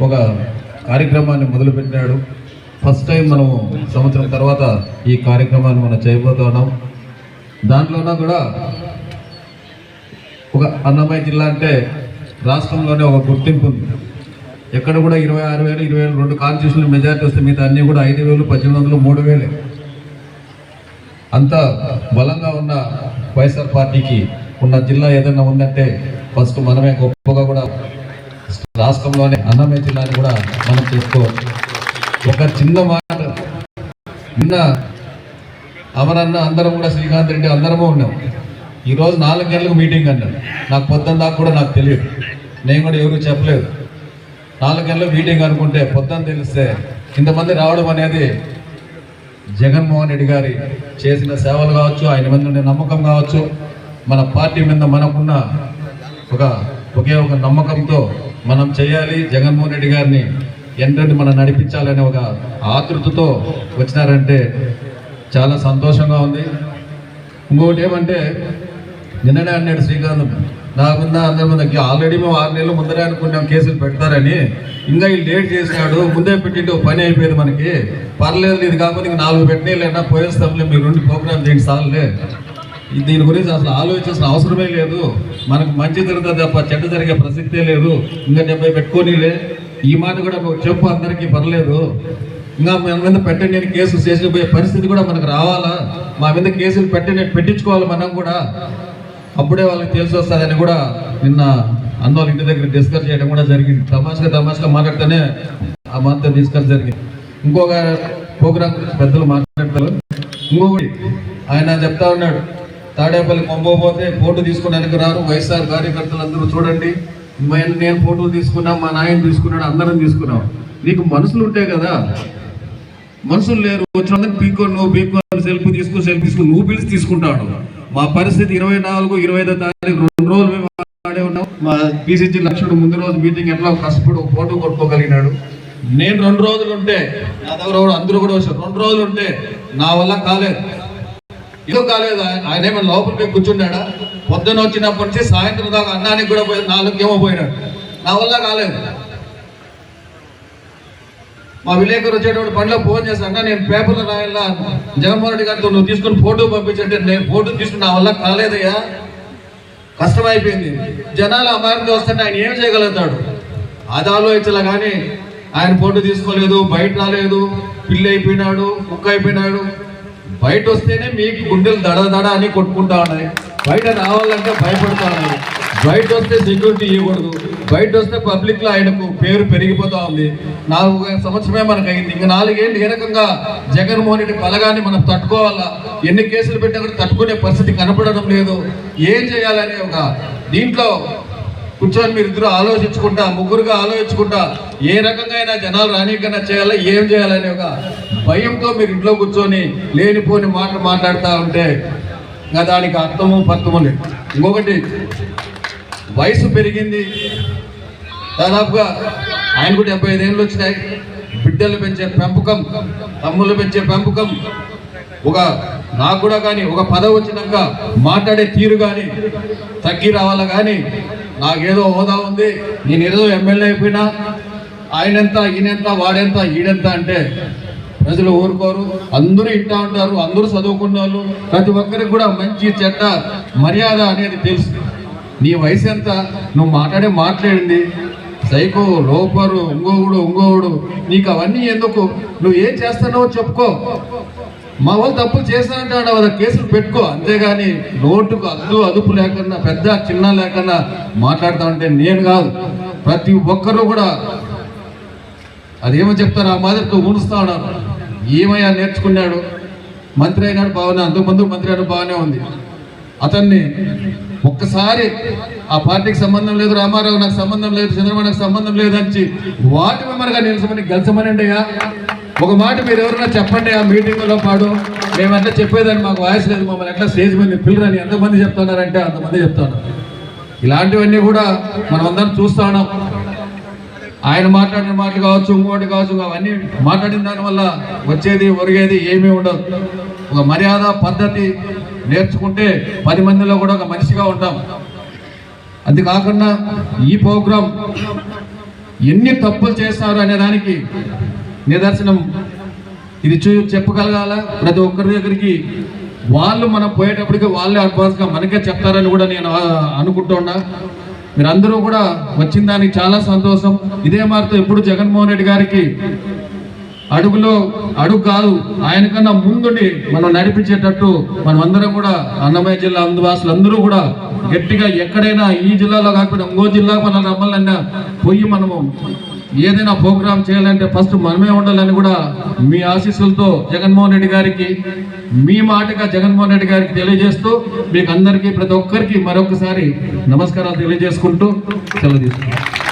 ఒక కార్యక్రమాన్ని మొదలుపెట్టాడు ఫస్ట్ టైం మనము సంవత్సరం తర్వాత ఈ కార్యక్రమాన్ని మనం చేయబోతున్నాం దాంట్లోన కూడా ఒక అన్నమయ్య జిల్లా అంటే రాష్ట్రంలోనే ఒక గుర్తింపు ఉంది. ఎక్కడ కూడా ఇరవై ఆరు వేలు ఇరవై వేలు రెండు కాన్స్టిట్యూషన్ మెజారిటీ వస్తే మిగతా అన్నీ కూడా ఐదు వేలు పద్దెనిమిది వందలు మూడు వేలే. అంత బలంగా ఉన్న వైఎస్ఆర్ పార్టీకి ఉన్న జిల్లా ఏదైనా ఉందంటే ఫస్ట్ మనమే గొప్పగా కూడా రాష్ట్రంలోనే అన్నమయ్య జిల్లాని కూడా మనం చేసుకోవచ్చు. ఒక చిన్న మాట. నిన్న అమరన్న అందరం కూడా శ్రీకాంత్ రెడ్డి అందరము ఉన్నాం. ఈరోజు నాలుగు గంటలకు మీటింగ్ అన్నాడు. నాకు పొద్దున్న దాకా కూడా నాకు తెలియదు. నేను కూడా ఎవరు చెప్పలేదు. నాలుగు గంటలకు మీటింగ్ అనుకుంటే పొద్దున్న తెలిస్తే ఇంతమంది రావడం అనేది జగన్మోహన్ రెడ్డి గారి చేసిన సేవలు కావచ్చు ఆయన మీద ఉండే నమ్మకం కావచ్చు. మన పార్టీ మీద మనకున్న ఒక ఒకే ఒక నమ్మకంతో మనం చేయాలి. జగన్మోహన్ రెడ్డి గారిని ఎంటంటే మనం నడిపించాలనే ఒక ఆతృతతో వచ్చినారంటే చాలా సంతోషంగా ఉంది. ఇంకొకటి ఏమంటే నిన్ననే అన్నాడు శ్రీకాంత్ నా మీద అందరి మీద ఆల్రెడీ మేము ఆరు నెలలు ముందరే అనుకున్నాం కేసులు పెడతారని. ఇంకా ఈ లేట్ చేసినాడు. ముందే పెట్టింటే ఒక పని అయిపోయింది మనకి. పర్లేదు ఇది కాకపోతే ఇంక నాలుగు పెట్టినా పోయేస్తాంలే. మీరు రెండు ప్రోగ్రామ్ చేయండి సార్లే. దీని గురించి అసలు ఆలోచించిన అవసరమే లేదు. మనకు మంచి జరుగుతుంది తప్ప చెడ్డ జరిగే ప్రసక్తే లేదు. ఇంకా డెబ్బై పెట్టుకోనిలే. ఈ మాట కూడా చెప్పు అందరికీ పర్లేదు. ఇంకా మన మీద పెట్టండి నేను కేసులు పోయే పరిస్థితి కూడా మనకు రావాలా? మా మీద కేసులు పెట్టండి పెట్టించుకోవాలి మనం కూడా. అప్పుడే వాళ్ళకి తెలిసి వస్తుందని కూడా నిన్న అన్న ఇంటి దగ్గర డిస్కస్ చేయడం కూడా జరిగింది. తమాషగా తమాషగా మాట్లాడితేనే ఆ మాట డిస్కస్ జరిగింది. ఇంకొక ప్రోగ్రామ్ గురించి పెద్దలు మాట్లాడతారు. ఇంకొకటి ఆయన చెప్తా ఉన్నాడు. తాడేపల్లి పంపకపోతే ఫోటో తీసుకోవడానికి రారు వైఎస్ఆర్ కార్యకర్తలు అందరూ చూడండి నేను ఫోటోలు తీసుకున్నా మా నాయన తీసుకున్నాడు అందరం తీసుకున్నాం. నీకు మనుషులు ఉంటాయి కదా. మనుషులు లేరు. వచ్చిన పీకో నువ్వు పీకో సెల్ఫీ తీసుకో సెల్ఫీ తీసుకో నువ్వు పిలిచి తీసుకుంటాడు. మా పరిస్థితి ఇరవై నాలుగు ఇరవై ఐదో తారీఖు రెండు రోజులు మేము ఆడే ఉన్నాం. మా పీసీజీ లక్ష్యుడు ముందు రోజు మీటింగ్ ఎట్లా కష్టపడి ఫోటో కొట్టుకోగలిగినాడు. నేను రెండు రోజులు ఉంటే నా దగ్గర అందరూ కూడా వచ్చారు. రెండు రోజులు ఉంటే నా వల్ల కాలేదు. ఇదో కాలేదు? ఆయన ఏమైనా లోపల పోయి పొద్దున వచ్చినప్పటి నుంచి సాయంత్రం దాకా అన్నానికి కూడా పోయి నాలుగేమో పోయినాడు. నా వల్ల కాలేదు. మా విలేకరు వచ్చేటప్పుడు పనిలో ఫోన్ చేశాను అన్న నేను పేపర్లో రాయల్లా. జగన్మోహన్ రెడ్డి గారితో నువ్వు తీసుకుని ఫోటో పంపించంటే నేను ఫోటో తీసుకుని నా వల్ల కాలేదయ్యా. కష్టమైపోయింది. జనాలు ఆ వస్తుంటే ఆయన ఏం చేయగలుగుతాడు? అది ఆలోచించలే కానీ ఆయన ఫోటో తీసుకోలేదు బయట రాలేదు పిల్లి అయిపోయినాడు కుక్క అయిపోయినాడు. బయట వస్తేనే మీకు గుండెలు దడ దడ అని కొట్టుకుంటా ఉన్నాయి. బయట రావాలంటే భయపడతా ఉన్నాయి. బయట వస్తే సెక్యూరిటీ ఇవ్వకూడదు. బయట వస్తే పబ్లిక్లో ఆయనకు పేరు పెరిగిపోతా ఉంది. నాలుగు సంవత్సరమే మనకు అయింది ఇంకా నాలుగేళ్ళు ఏ రకంగా జగన్మోహన్ రెడ్డి బలగాన్ని మనం తట్టుకోవాలా? ఎన్ని కేసులు పెట్టినా కూడా తట్టుకునే పరిస్థితి కనపడడం లేదు. ఏం చేయాలనే ఒక దీంట్లో కూర్చొని మీరు ఇద్దరు ఆలోచించుకుంటా ముగ్గురుగా ఆలోచించుకుంటా ఏ రకంగా అయినా జనాలు రానికన్నా చేయాలా ఏం చేయాలనే ఒక భయంతో మీరు ఇంట్లో కూర్చొని లేనిపోని మాటలు మాట్లాడుతూ ఉంటే ఇంకా దానికి అర్థము పర్థము లేదు. ఇంకొకటి వయసు పెరిగింది. దాదాపుగా ఆయన కూడా డెబ్బై ఐదేళ్ళు వచ్చినాయి. బిడ్డలు పెంచే పెంపకం తమ్ముళ్ళు పెంచే పెంపకం. ఒక నాకు కూడా కానీ ఒక పదవి వచ్చినాక మాట్లాడే తీరు కానీ తగ్గి రావాలా కానీ నాకేదో హోదా ఉంది. నేను ఏదో ఎమ్మెల్యే అయిపోయినా ఆయనెంత ఈయనెంత వాడెంత ఈడెంత అంటే ప్రజలు ఊరుకోరు. అందరూ ఇంటా ఉంటారు అందరూ చదువుకున్న వాళ్ళు. ప్రతి ఒక్కరికి కూడా మంచి చెడ్డ మర్యాద అనేది తెలుసు. నీ వయసు ఎంత? నువ్వు మాట్లాడే మాట్లాడింది సైకో లోపరు ఇంకోవుడు ఇంకోవుడు నీకు అవన్నీ ఎందుకు? నువ్వు ఏం చేస్తున్నావో చెప్పుకో. మా వాళ్ళు తప్పులు చేస్తానంటాడు వాళ్ళ కేసులు పెట్టుకో. అంతేగాని నోటుకు అద్దు అదుపు లేకుండా పెద్ద చిన్న లేకుండా మాట్లాడుతా ఉంటే నేను కాదు. ప్రతి ఒక్కరూ కూడా అదేమో చెప్తారు ఆ మాదిరితో ఊడుస్తా ఉన్నారు. ఏమయ్యా నేర్చుకున్నాడు? మంత్రి అయినాడు బాగానే అంతకుముందు మంత్రి అయినా బాగానే ఉంది. అతన్ని ఒక్కసారి ఆ పార్టీకి సంబంధం లేదు రామారావు నాకు సంబంధం లేదు చంద్రబాబు నాకు సంబంధం లేదని వాటి మెంబర్గా నిలిచమని గెలిచమని అయ్యా ఒక మాట మీరు ఎవరన్నా చెప్పండి ఆ మీటింగ్లో పాడు. మేమన్నా చెప్పేదాన్ని మాకు వాయిస్ లేదు మమ్మల్ని ఎట్లా స్టేజ్ మీద పిల్లరని ఎంతమంది చెప్తున్నారంటే అంతమంది చెప్తున్నారు. ఇలాంటివన్నీ కూడా మనం అందరం చూస్తా ఉన్నాం. ఆయన మాట్లాడిన మాటలు కావచ్చు ఇంకోటి కావచ్చు అవన్నీ మాట్లాడిన దానివల్ల వచ్చేది ఒరిగేది ఏమీ ఉండదు. ఒక మర్యాద పద్ధతి నేర్చుకుంటే పది మందిలో కూడా ఒక మనిషిగా ఉంటాం. అది కాకుండా ఈ ప్రోగ్రాం ఎన్ని తప్పులు చేస్తారు అనే దానికి నిదర్శనం. ఇది చూ చెప్పగలగాల? ప్రతి ఒక్కరి దగ్గరికి వాళ్ళు మనం పోయేటప్పటికి వాళ్ళే అడ్వాన్స్గా మనకే చెప్తారని కూడా నేను అనుకుంటున్నా. మీరందరూ కూడా వచ్చిన దానికి చాలా సంతోషం. ఇదే మారితో ఎప్పుడు జగన్మోహన్ రెడ్డి గారికి అడుగులో అడుగు కాదు ఆయన కన్నా ముందుండి మనం నడిపించేటట్టు మనమందరం కూడా అన్నమయ్య జిల్లా అందువాసులు అందరూ కూడా గట్టిగా ఎక్కడైనా ఈ జిల్లాలో కాకుండా ఇంకో జిల్లా మనం నమ్మాలన్నా పోయి మనము ఏదైనా ప్రోగ్రామ్ చేయాలంటే ఫస్ట్ మనమే ఉండాలని కూడా మీ ఆశీస్సులతో జగన్మోహన్ రెడ్డి గారికి మీ మాటగా జగన్మోహన్ రెడ్డి గారికి తెలియజేస్తూ మీకు అందరికీ ప్రతి ఒక్కరికి మరొకసారి నమస్కారాలు తెలియజేసుకుంటూ సెలవు తీసుకుంటాం